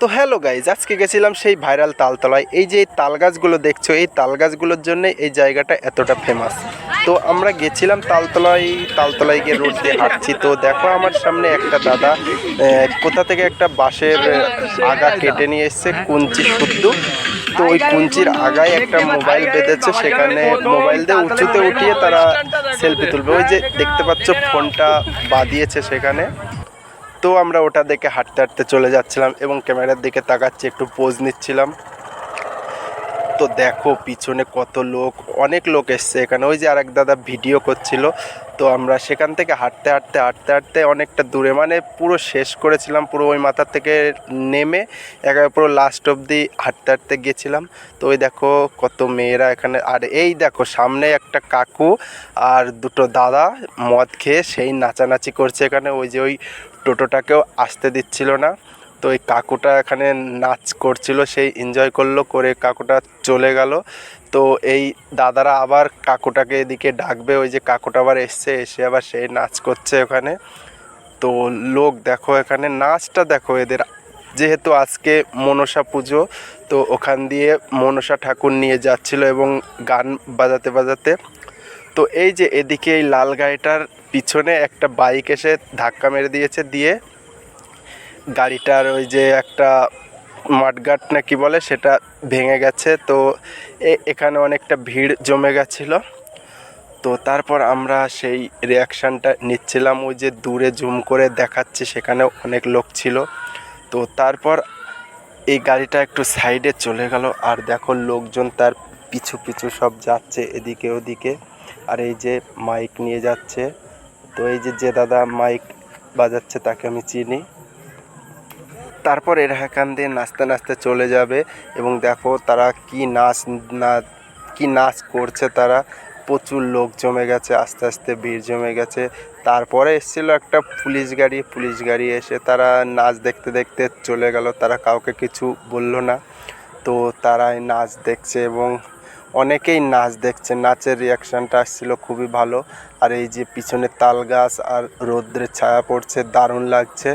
তো hello guys আজকে গেছিলাম সেই ভাইরাল তালতলায়। এই যে এই তাল গাছগুলো দেখছ, এই তাল গাছগুলোর জন্য এই জায়গাটা এতটা ফেমাস তো আমরা গেছিলাম তালতলায় তালতলায় গিয়ে রোড দিয়ে হাঁটছি। তো দেখো আমার সামনে একটা দাদা কোথা থেকে একটা বাঁশের আগা কেটে নিয়ে এসছে, কুঞ্চি শুদ্ধ। তো ওই কুঞ্চির আগায় একটা মোবাইল বেঁধেছে, সেখানে মোবাইল দিয়ে উঁচুতে উঠিয়ে তারা সেলফি তুলবে। ওই যে দেখতে পাচ্ছ, ফোনটা বাদিয়েছে সেখানে। তো আমরা ওটা দেখে হাঁটতে হাঁটতে চলে যাচ্ছিলাম এবং ক্যামেরার দিকে তাকাচ্ছি, একটু পোজ নিচ্ছিলাম। তো দেখো পিছনে কত লোক, অনেক লোক এসছে এখানে। ওই যে আরেক দাদা ভিডিও করছিল। তো আমরা সেখান থেকে হাঁটতে হাঁটতে হাঁটতে হাঁটতে অনেকটা দূরে মানে পুরো শেষ করেছিলাম, পুরো ওই মাথা থেকে নেমে একেবারে পুরো লাস্ট অবধি হাঁটতে হাঁটতে গেছিলাম। তো ওই দেখো কত মেয়েরা এখানে। আর এই দেখো সামনে একটা কাকু আর দুটো দাদা মদ খেয়ে সেই নাচানাচি করছে এখানে। ওই যে ওই টোটোটাকেও আসতে দিচ্ছিল না। তো ওই কাকুটা এখানে নাচ করছিল, সেই এনজয় করল, করে কাকুটা চলে গেল। তো এই দাদারা আবার কাকুটাকে এদিকে ডাকবে, ওই যে কাকুটা আবার এসছে, এসে আবার সেই নাচ করছে ওখানে। তো লোক দেখো এখানে, নাচটা দেখো এদের। যেহেতু আজকে মনসা পুজো, তো ওখান দিয়ে মনসা ঠাকুর নিয়ে যাচ্ছিল এবং গান বাজাতে বাজাতে। তো এই যে এদিকে এই লাল গাড়িটার পিছনে একটা বাইক এসে ধাক্কা মেরে দিয়েছে, দিয়ে গাড়িটার ওই যে একটা মাঠগাট না কি বলে সেটা ভেঙে গেছে। তো এখানে অনেকটা ভিড় জমে গেছিল। তো তারপর আমরা সেই রিয়াকশানটা নিচ্ছিলাম। ওই যে দূরে জুম করে দেখাচ্ছি সেখানে অনেক লোক ছিল। তো তারপর এই গাড়িটা একটু সাইডে চলে গেল। আর দেখো লোকজন তার পিছু পিছু সব যাচ্ছে, এদিকে ওদিকে। আর এই যে মাইক নিয়ে যাচ্ছে। তো এই যে যে দাদা মাইক বাজাচ্ছে তাকে আমি চিনি। তারপর এরা এখান দিয়ে নাচতে নাচতে চলে যাবে এবং দেখো তারা কি নাচ না, কি নাচ করছে তারা। প্রচুর লোক জমে গেছে, আস্তে আস্তে ভিড় জমে গেছে। তারপরে এসেছিল একটা পুলিশ গাড়ি পুলিশ গাড়ি এসে তারা নাচ দেখতে দেখতে চলে গেল। তারা কাউকে কিছু বলল না। তো তারাই নাচ দেখছে এবং অনেকেই নাচ দেখছে, নাচের রিয়াকশানটা আসছিল খুবই ভালো। আর এই যে পিছনে তাল গাছ আর রৌদ্রের ছায়া পড়ছে, দারুণ লাগছে।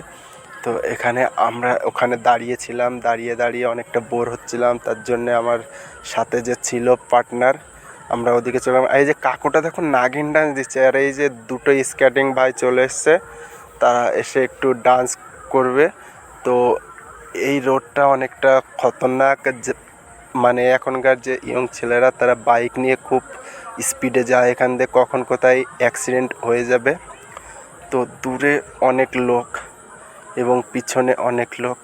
তো এখানে আমরা ওখানে দাঁড়িয়েছিলাম, দাঁড়িয়ে দাঁড়িয়ে অনেকটা বোর হচ্ছিলাম। তার জন্য আমার সাথে যে ছিল পার্টনার আমরা ওদিকে চলাম এই যে কাকুটা দেখুন নাগিন ডান্স দিচ্ছে, আর এই যে দুটো স্কেটিং ভাই চলে এসছে, তারা এসে একটু ডান্স করবে। তো এই রোডটা অনেকটা খতরনাক মানে এখনকার যে ইয়ং ছেলেরা, তারা বাইক নিয়ে খুব স্পিডে যায় এখান দিয়ে, কখন কোথায় অ্যাক্সিডেন্ট হয়ে যাবে। তো দূরে অনেক লোক এবং পিছনে অনেক লোক,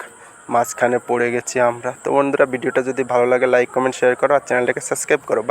মাঝখানে পড়ে গেছি আমরা। তো বন্ধুরা, ভিডিওটা যদি ভালো লাগে লাইক কমেন্ট শেয়ার করো আর চ্যানেলটাকে সাবস্ক্রাইব করো।